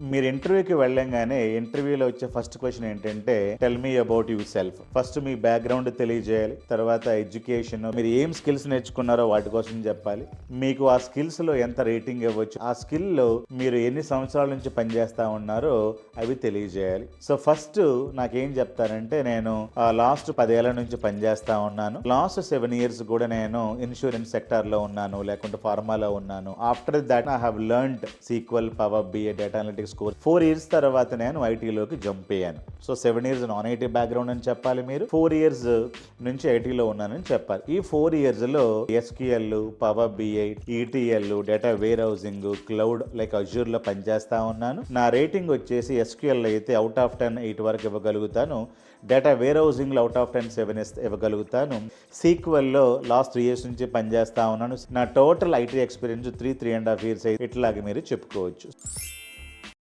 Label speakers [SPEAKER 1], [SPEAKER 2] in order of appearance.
[SPEAKER 1] మీరు ఇంటర్వ్యూకి వెళ్ళంగానే ఇంటర్వ్యూలో వచ్చే ఫస్ట్ క్వశ్చన్ ఏంటంటే tell me about yourself first me background తెలియజేయాలి తర్వాత ఎడ్యుకేషన్ మీరు ఏం స్కిల్స్ నేర్చుకున్నారో వాటి కోసం చెప్పాలి. మీకు ఆ స్కిల్స్లో ఎంత రేటింగ్ ఇవ్వచ్చు ఆ స్కిల్లో మీరు ఎన్ని సంవత్సరాల నుంచి పనిచేస్తా ఉన్నారో అవి తెలియజేయాలి. సో ఫస్ట్ నాకేం చెప్తారంటే నేను లాస్ట్ పదేళ్ళ నుంచి పనిచేస్తా ఉన్నాను. లాస్ట్ సెవెన్ ఇయర్స్ కూడా నేను ఇన్సూరెన్స్ సెక్టార్లో ఉన్నాను లేకుంటే ఫార్మాలో ఉన్నాను. After that I have learned SQL power BI data analytics course four years తర్వాత నేను ఐటీలోకి జంప్ అయ్యాను. So seven years non IT background అని చెప్పాలి మీరు. ఫోర్ ఇయర్స్ నుంచి ఐటీలో ఉన్నానని చెప్పాలి. ఈ ఫోర్ ఇయర్స్లో SQL power BI ETL data warehousing cloud like అజూర్లో పనిచేస్తా ఉన్నాను. నా రేటింగ్ వచ్చేసి ఎస్క్యూఎల్ అయితే అవుట్ ఆఫ్ టెన్ ఎయిట్ వరకు ఇవ్వగలుగుతాను. డేటా వేర్ హౌసింగ్లో అవుట్ ఆఫ్ టెన్ సెవెన్ ఇవ్వగలుగుతాను. సీక్వెల్లో లాస్ట్ త్రీ ఇయర్స్ నుంచి పనిచేస్తా ఉన్నాను. నా total IT experience three three and half years ఇట్లాగే మీరు చెప్పుకోవచ్చు.